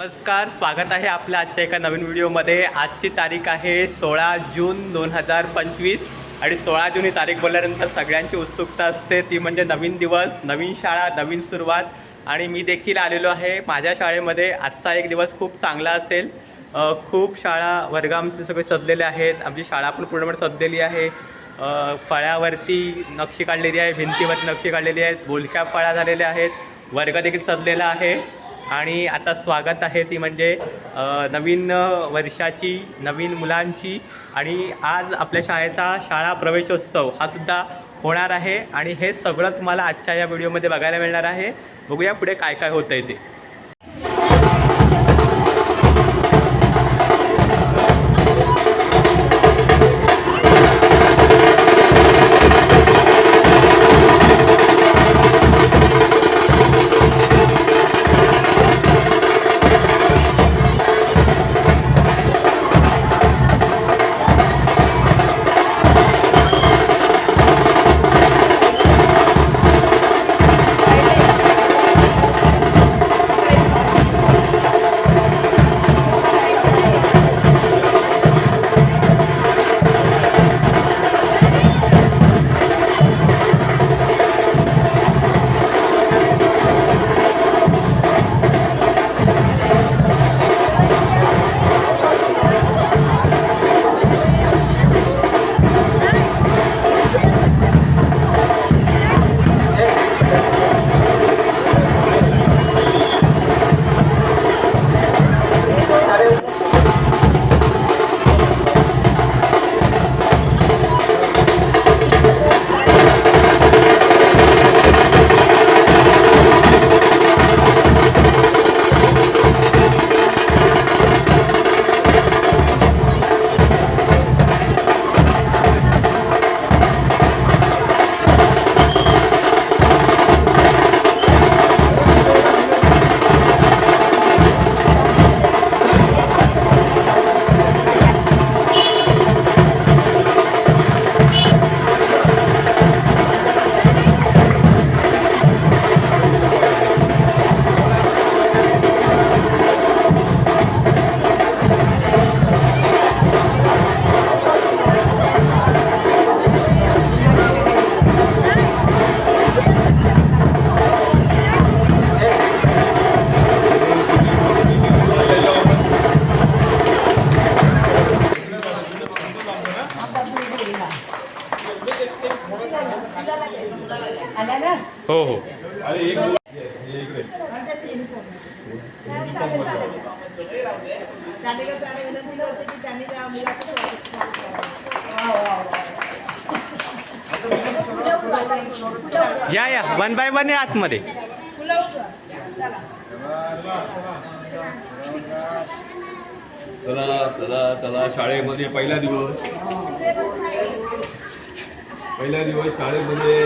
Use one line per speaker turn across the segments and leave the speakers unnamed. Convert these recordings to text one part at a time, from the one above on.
नमस्कार स्वागत आहे आपल्या आजच्या एका नवीन व्हिडिओमध्ये. आजची तारीख आहे सोळा जून दोन हजार पंचवीस आणि सोळा जून ही तारीख बोलल्यानंतर सगळ्यांची उत्सुकता असते. ती म्हणजे नवीन दिवस नवीन शाळा नवीन सुरुवात. आणि मी देखील आलेलो आहे माझ्या शाळेमध्ये. आजचा एक दिवस खूप चांगला असेल. खूप शाळा वर्ग आमचे सगळे सजलेले आहेत. आमची शाळा पण पूर्णपणे सजलेली आहे. फळ्यावरती नक्षी काढलेली आहे भिंतीवरती नक्षी काढलेली आहे बोलक्या फळ्या झालेल्या आहेत वर्ग देखील सजलेला आहे. आणि आता स्वागत आहे ती म्हणजे नवीन वर्षाची नवीन मुलांची. आणि आज आपल्या शाळेचा शाळा प्रवेशोत्सव हा सुद्धा होणार आहे. आणि हे सगळं तुम्हाला आजच्या या व्हिडिओमध्ये बघायला मिळणार आहे. बघूया पुढे काय काय होतं आहे ते. या या. वन बाय वन या आतमध्ये.
चला
चला चला. शाळेमध्ये पहिला दिवस. पहिला दिवस शाळेमध्ये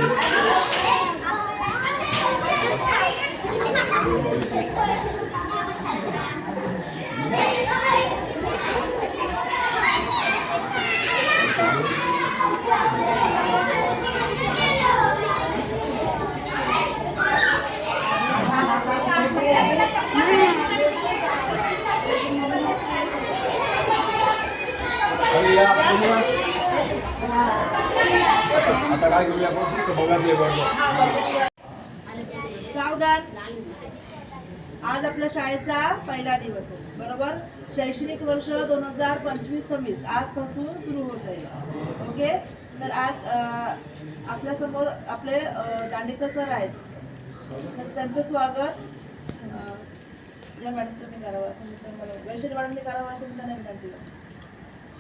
अरे या, पूर्ण. आता काय करूया आपण फक्त बघा ते बघा
सावधान. आज आपल्या शाळेचा पहिला दिवस आहे बरोबर? शैक्षणिक वर्ष दोन हजार पंचवीस सव्वीस आजपासून सुरू होत आहे. ओके? तर आज अं, आपल्यासमोर आपले दांडेकर सर आहेत. तर त्यांचं स्वागत. या मॅडम तुम्ही करावं असं वैशाली मॅडमने करावं असं मी त्यांना विनंती करते.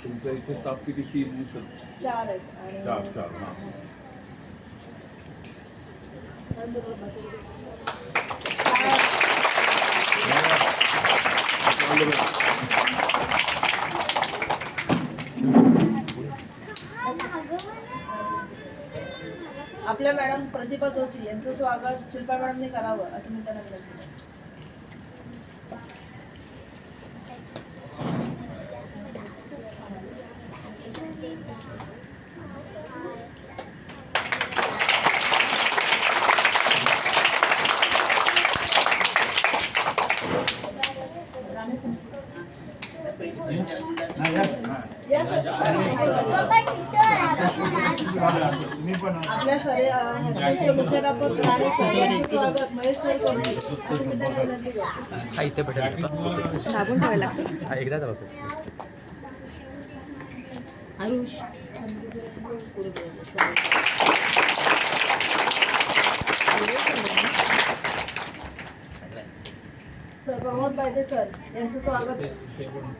तुमच्या इथे स्टाफ किती तीन?
चार आहेत. आणि आपल्या मॅडम प्रतिभा जोशी यांचं स्वागत शिल्पा मॅडमने करावं असं मी त्यांना विनंती करते.
मी पण
आपल्या सरे मुख्याध्यापक स्वागत महेश.
हा इथे भेटेल
लागून ठेवायला लागतं
हा एकदा
आरुष
सर प्रमोद पाहिजे सर यांचं स्वागत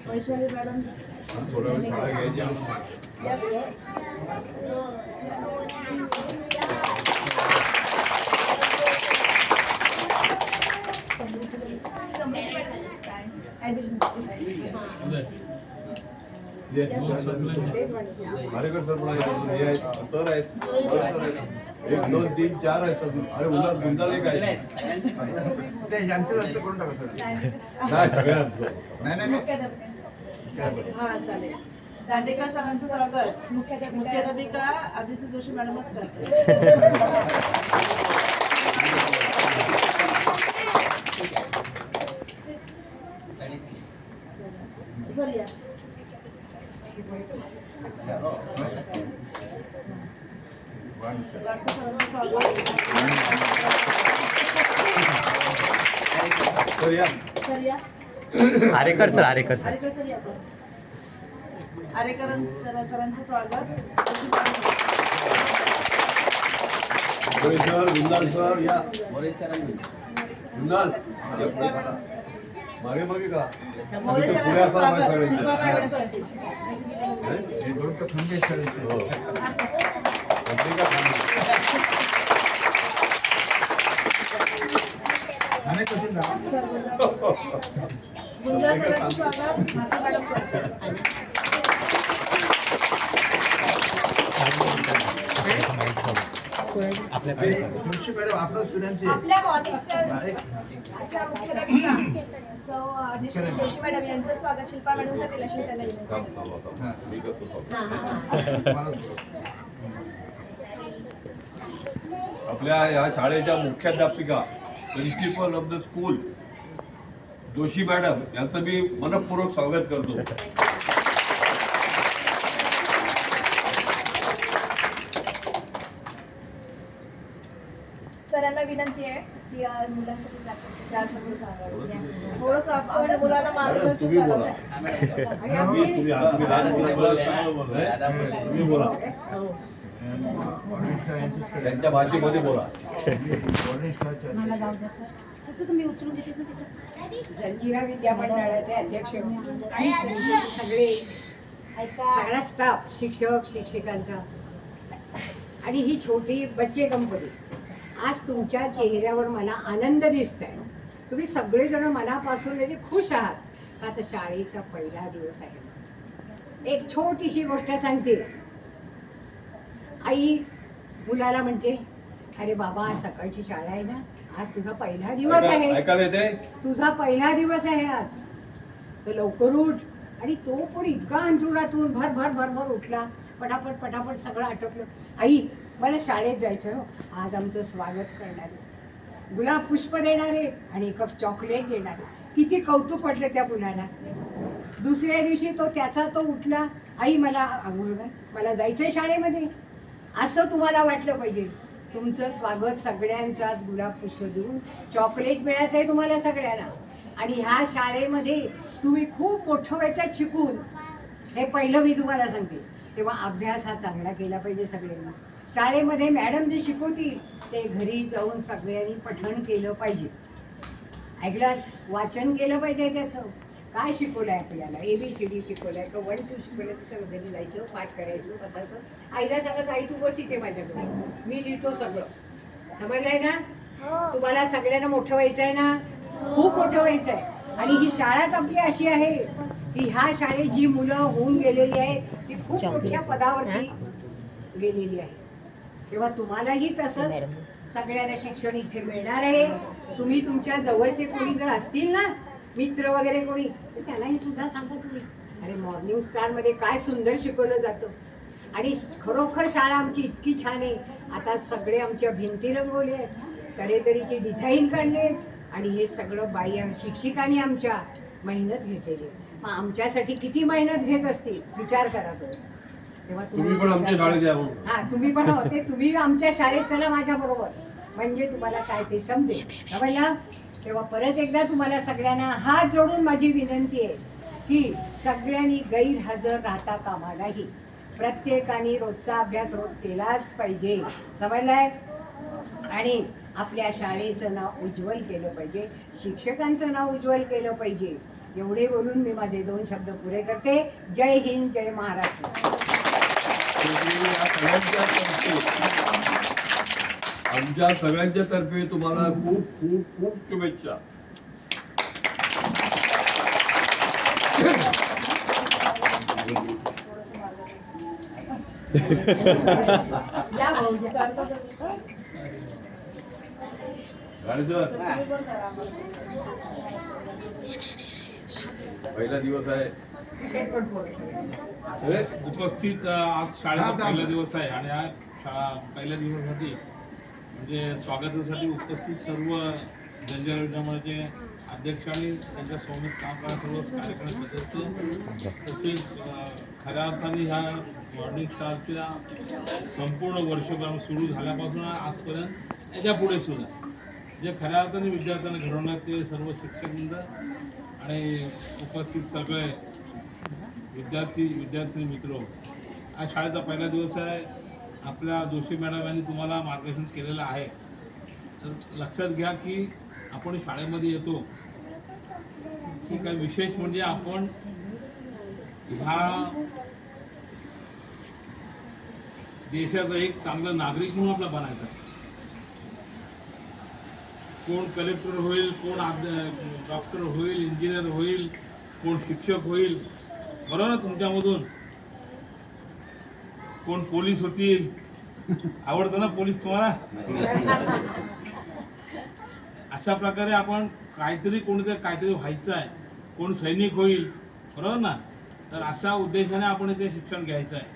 वैशाली मॅडम. या
भारेकर सर पण आहेत. हे आहेत. सर आहेत एक दोन तीन चार आहेत अजून. अरे उन्हा गुंजाल एक आहे
ते यांचं जास्त करून टाका सर
नाही सगळ्यांना
नाही नाही नाही
दांडेकर सरांचं स्वागत मुख्याध्यापिका आदिसी जोशी मॅडमच करते सर या डॉक्टर सरांचं स्वागत
सर या
सर या
Arekar sir Arekar sir.
Arekar sir या आपण. आरेकरां सर- सरांचं स्वागत.
मोरे सर गुंजाल सर या. गुंजाल मागे मागे. का?
मोरे
पुढे
सरांचं स्वागत.
हे? दोन तर सर.
हो.
आणि तसे
स्वागत माता मॅडम
मॅडम
आपल्या यांचं स्वागत शिल्पा मॅडम
आपल्या या शाळेच्या मुख्याध्यापिका principal of the school Joshi madam यांचं मी मनपूर्वक स्वागत करतो.
सरांना विनंती आहे की मुलांसाठी.
थोडंसं आप- आपल्या मुलांना मार्गदर्शन
तुम्ही बोला.
करायचं
तुम्ही तुम्ही लहान मुलांबरोबर चांगलं बोलताय. तुम्ही बोला. त्यांच्या भाषेमध्ये बोला.
जंजिरा विद्या मंडळाचे अध्यक्ष आणि सगळे सगळा स्टाफ शिक्षक शिक्षिकांचा. आणि ही छोटी बच्चे कंपनी. आज तुमच्या चेहऱ्यावर मला आनंद दिसत आहे तुम्ही सगळेजण मनापासून म्हणजे खुश आहात. आता शाळेचा पहिला दिवस आहे. एक छोटीशी गोष्ट सांगते. आई मुलाला म्हणते अरे बाबा आज सकाळची शाळा आहे ना. आज तुझा पहिला दिवस आहे. तुझा पहिला दिवस आहे आज. तर लवकर उठ. आणि तो पण इतका अंतरुणातून भर भर भर भर उठला. पटापट पटापट सगळं आटोपलं. आई मला शाळेत जायचं हो. आज आमचं स्वागत करणार आहे. गुलाब पुष्प देणार आहे आणि एक कप चॉकलेट देणार आहे. किती कौतुक पडलं त्या मुलाला. दुसऱ्या दिवशी तो त्याचा तो उठला आई मला आंघोळ मला जायचं आहे शाळेमध्ये. असं तुम्हाला वाटलं पाहिजे. तुमचं स्वागत सगळ्यांचाच गुलाब पुष्प देऊन चॉकलेट मिळायचं आहे तुम्हाला सगळ्यांना. आणि ह्या शाळेमध्ये तुम्ही खूप मोठं व्हायचं शिकून. हे पहिलं मी तुम्हाला सांगते. तेव्हा अभ्यास हा चांगला केला पाहिजे सगळ्यांना. शाळेमध्ये मॅडम जे शिकवतील ते घरी जाऊन सगळ्यांनी पठण केलं पाहिजे. ऐकलं? वाचन केलं पाहिजे त्याचं. काय शिकवलंय आपल्याला? ए बी सी डी शिकवलंय का? वन टू शिकवलंय तसं घरी जायचं पाठ करायचं बसायचं. आईला सांगायचं आई तू बस इथे माझ्याकडे. मी लिहितो सगळं. समजलंय ना? तुम्हाला सगळ्यांना मोठं व्हायचं आहे ना? खूप मोठं व्हायचं आहे आणि ही शाळाच आपली अशी आहे की ह्या शाळेत जी मुलं होऊन गेलेली आहेत ती खूप मोठ्या पदावरती गेलेली आहे तेव्हा तुम्हालाही तसं सगळ्यांना शिक्षण इथे मिळणार आहे. तुम्ही तुमच्या जवळचे कोणी जर असतील ना मित्र वगैरे कोणी तर त्यालाही सुद्धा सांगा तुम्ही. अरे मॉर्निंग स्टारमध्ये काय सुंदर शिकवलं जातं. आणि खरोखर शाळा आमची इतकी छान आहे. आता सगळे आमच्या भिंती रंगवल्या आहेत. तऱ्हेतरीची डिझाईन काढले आणि हे सगळं बाई शिक्षिकांनी आमच्या मेहनत घेतलेली मग आमच्यासाठी किती मेहनत घेत असतील? विचार करा तुम्ही. तेव्हा
तुम्ही पण आमच्या शाळेत या.
हा तुम्ही पण होते तुम्ही आमच्या शाळेत चला माझ्या बरोबर. म्हणजे तुम्हाला काय ते समजेल. समजलं तेव्हा परत एकदा तुम्हाला सगळ्यांना हात जोडून माझी विनंती आहे की सगळ्यांनी गैरहजर राहता कामा नाही प्रत्येकाने रोजचा अभ्यास रोज केलाच पाहिजे. समजलाय? आणि आपल्या शाळेचं नाव उज्ज्वल केलं पाहिजे. शिक्षकांचं नाव उज्ज्वल केलं पाहिजे. एवढे बोलून मी माझे दोन शब्द पुरे करते. जय हिंद जय महाराष्ट्र
तुम्ही या सगळ्यांच्या तर्फे आमच्या सगळ्यांच्या तर्फे तुम्हाला खूप खूप खूप शुभेच्छा. पहिला दिवस आहे.
उपस्थित आज शाळेचा पहिला दिवस आहे आणि आज शाळा पहिल्या दिवसासाठी म्हणजे स्वागतासाठी उपस्थित सर्व जंजर योजनाचे अध्यक्ष आणि त्यांच्यासोबत काम करणारे सर्व कार्यक्रम सदस्य तसेच खऱ्या अर्थाने ह्या मॉर्निंग स्टारच्या संपूर्ण वर्षभर सुरू झाल्यापासून आजपर्यंत याच्यापुढे सुद्धा जे खऱ्या अर्थाने विद्यार्थ्यांना घडवण्यात ते सर्व शिक्षकवृंद आणि उपस्थित सगळे विद्यार्थी विद्यार्थी मित्र आज शाळेचा पहिला दिवस आहे. आपल्या जोशी मॅडम यांनी तुम्हाला मार्गदर्शन केलेलं आहे. तर लक्षात घ्या की आपण शाळेमध्ये येतो. की काय विशेष म्हणजे आपण ह्या देशाचा एक चांगला नागरिक म्हणून आपला बनायचा. कोण कलेक्टर होईल कोण डॉक्टर होईल इंजिनियर होईल कोण शिक्षक होईल बरोबर ना तुमच्यामधून. कोण पोलीस होतील? आवडतं ना पोलीस तुम्हाला? अशा प्रकारे आपण काहीतरी कोणीतरी काहीतरी व्हायचं आहे. कोण सैनिक होईल बरोबर ना? तर अशा उद्देशाने आपण इथे शिक्षण घ्यायचं आहे.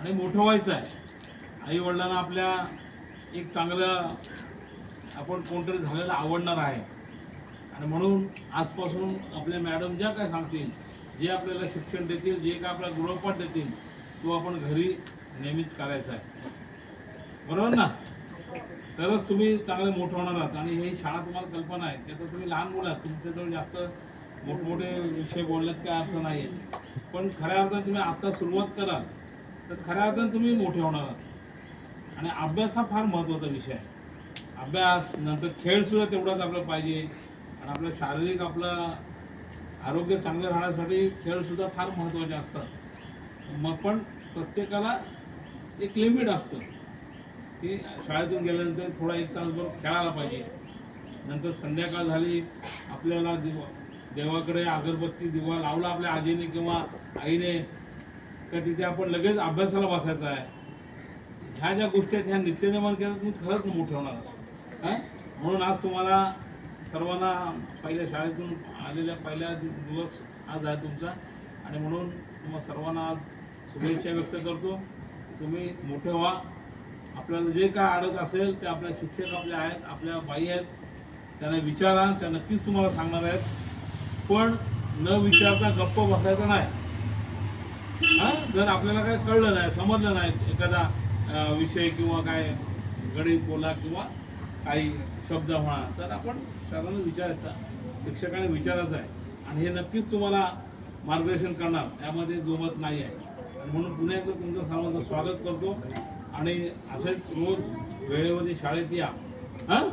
आणि मोठं व्हायचं आहे. आई वडिलांना आपल्या एक चांगलं आपण कोणतरी झालेलं आवडणार आहे. आणि म्हणून आजपासून आपल्या मॅडम ज्या काय सांगतील जे आपल्याला शिक्षण देतील जे काय आपल्याला गृहपाठ देतील तो आपण घरी नेहमीच करायचा आहे. बरोबर ना? तरच तुम्ही चांगले मोठं होणार आहात. आणि हे शाळा तुम्हाला कल्पना आहे. त्याचं तुम्ही लहान मुलं आहात. तुमच्याजवळ जास्त मोठमोठे विषय बोलण्यात काय अर्थ नाही आहे पण खऱ्या अर्थाने तुम्ही आता सुरुवात कराल तर खऱ्या अर्थाने तुम्ही मोठे होणार आहात. आणि अभ्यास हा फार महत्त्वाचा विषय आहे. अभ्यास नंतर खेळसुद्धा तेवढाच आपला पाहिजे. आणि आपलं शारीरिक आपलं आरोग्य चांगलं राहण्यासाठी खेळसुद्धा फार महत्त्वाचे असतात. मग पण प्रत्येकाला एक लिमिट असतं. की शाळेतून गेल्यानंतर थोडा एक तासभर खेळायला पाहिजे. नंतर संध्याकाळ झाली आपल्याला दिवा देवाकडे अगरबत्ती दिवा लावला आपल्या आजीने किंवा आईने का तिथे आपण लगेच अभ्यासाला बसायचं आहे. ह्या ज्या गोष्टी आहेत ह्या नित्यनेमान केल्या तुम्ही खरंच मोठं होणार काय म्हणून आज तुम्हाला सर्वांना पहिल्या शाळेतून आलेल्या पहिल्या दिवस आज आहे तुमचा. आणि म्हणून तुम्हा सर्वांना आज शुभेच्छा व्यक्त करतो. तुम्ही मोठे व्हा. आपल्याला जे काय अडत असेल ते आपल्या शिक्षक आपल्या आहेत आपल्या बाई आहेत त्यांना विचारा त्या नक्कीच तुम्हाला सांगणार आहेत. पण न विचारता गप्प बसायचं नाही. हां? जर आपल्याला काय कळलं नाही समजलं नाही एखादा विषय किंवा काय गणित बोला किंवा काही शब्द म्हणा तर आपण सर्वांना विचारायचा शिक्षकाने विचारायचं आहे. आणि हे नक्कीच तुम्हाला मार्गदर्शन करणार यामध्ये जोमत नाही आहे. आणि म्हणून पुन्हा एकदा तुमचं सर्वांचं स्वागत करतो. आणि असेच रोज वेळेमध्ये शाळेत या. हां?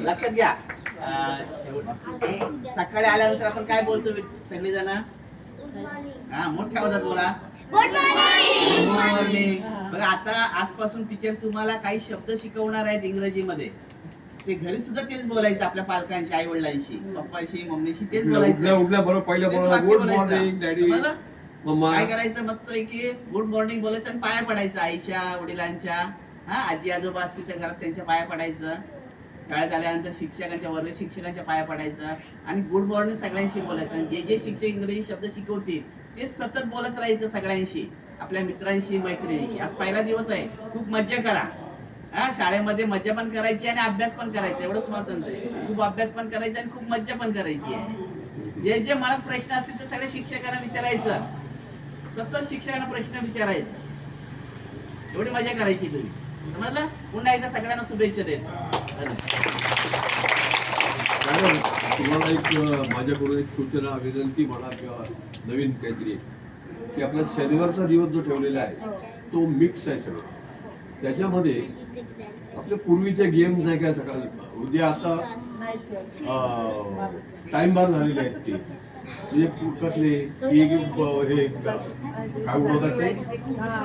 लक्षात घ्या. सकाळी आल्यानंतर आपण काय बोलतो सगळेजण? हा मोठ्या आवाजात बोला गुड मॉर्निंग बघा आता आजपासून टीचर तुम्हाला काही शब्द शिकवणार आहेत इंग्रजीमध्ये. ते घरी सुद्धा तेच बोलायचं आपल्या पालकांशी आई वडिलांशी पप्पाशी मम्मीशी तेच बोलायचं. काय करायचं मस्त आहे की गुड मॉर्निंग बोलायचं आणि पाया पडायचं. आईच्या वडिलांच्या. हा आजी आजोबा असतील तर घरात त्यांच्या पाया पडायचं. शाळेत आल्यानंतर शिक्षकांच्या वर्ग शिक्षकांच्या पाया पडायचा आणि गुड मॉर्निंग सगळ्यांशी बोलायचं. आणि जे जे शिक्षक इंग्रजी शब्द शिकवतील ते सतत बोलत राहायचं सगळ्यांशी आपल्या मित्रांशी मैत्रिणीशी. आज पहिला दिवस आहे. खूप मज्जा करा. हा शाळेमध्ये मज्जा पण करायची आणि अभ्यास पण करायचा. एवढंच मला समजतंय खूप अभ्यास पण करायचा आणि खूप मज्जा पण करायची आहे. जे जे मनात प्रश्न असतील ते सगळ्या शिक्षकांना विचारायचं. सतत शिक्षकांना प्रश्न विचारायचा. एवढी मजा करायची तुम्ही. समजलं? पुन्हा एकदा सगळ्यांना शुभेच्छा देत.
मॅडम तुम्हाला एक माझ्याकडून एक सूचना विनंती म्हणा किंवा नवीन काहीतरी की आपला शनिवारचा दिवस जो ठेवलेला आहे तो मिक्स आहे सगळं. त्याच्यामध्ये आपले पूर्वीचे गेम नाही काय सकाळ उद्या आता टाइम बार झालेले आहेत ते. म्हणजे कसले हे काय उडवतात ते?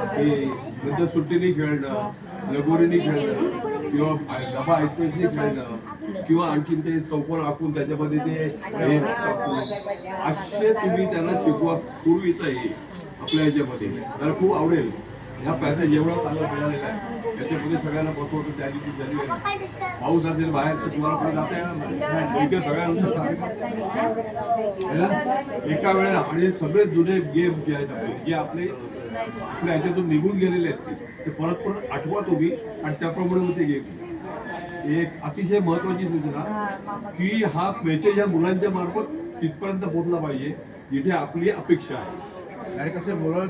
ते नंतर सुट्टीने खेळणं लगोरीने खेळणं किंवा डबा आयस्पेसने खेळणं किंवा आणखीन ते चौकोन आखून त्याच्यामध्ये ते असे तुम्ही त्यांना शिकवा. पूर्वीच आहे आपल्या ह्याच्यामध्ये. त्याला खूप आवडेल. ह्या पॅसेज एवढा चांगला मिळालेला आहे त्याच्यामध्ये सगळ्यांना बसवतो त्या दिवशी झाली पाऊस असेल बाहेर तर तुम्हाला पुढे जाता येणार नाही. सगळ्यांना एका वेळेला. आणि सगळे जुने गेम जे आहेत आपले जे आपले आपल्या ह्याच्यातून निघून गेलेले आहेत ते ते परत परत आठवा तुम्ही आणि त्याप्रमाणे मग ते गेम एक अतिशय महत्वाची सूचना की हा मेसेज ह्या मुलांच्या मार्फत तिथपर्यंत पोहोचला पाहिजे जिथे आपली अपेक्षा आहे.
आणि कसं मुलं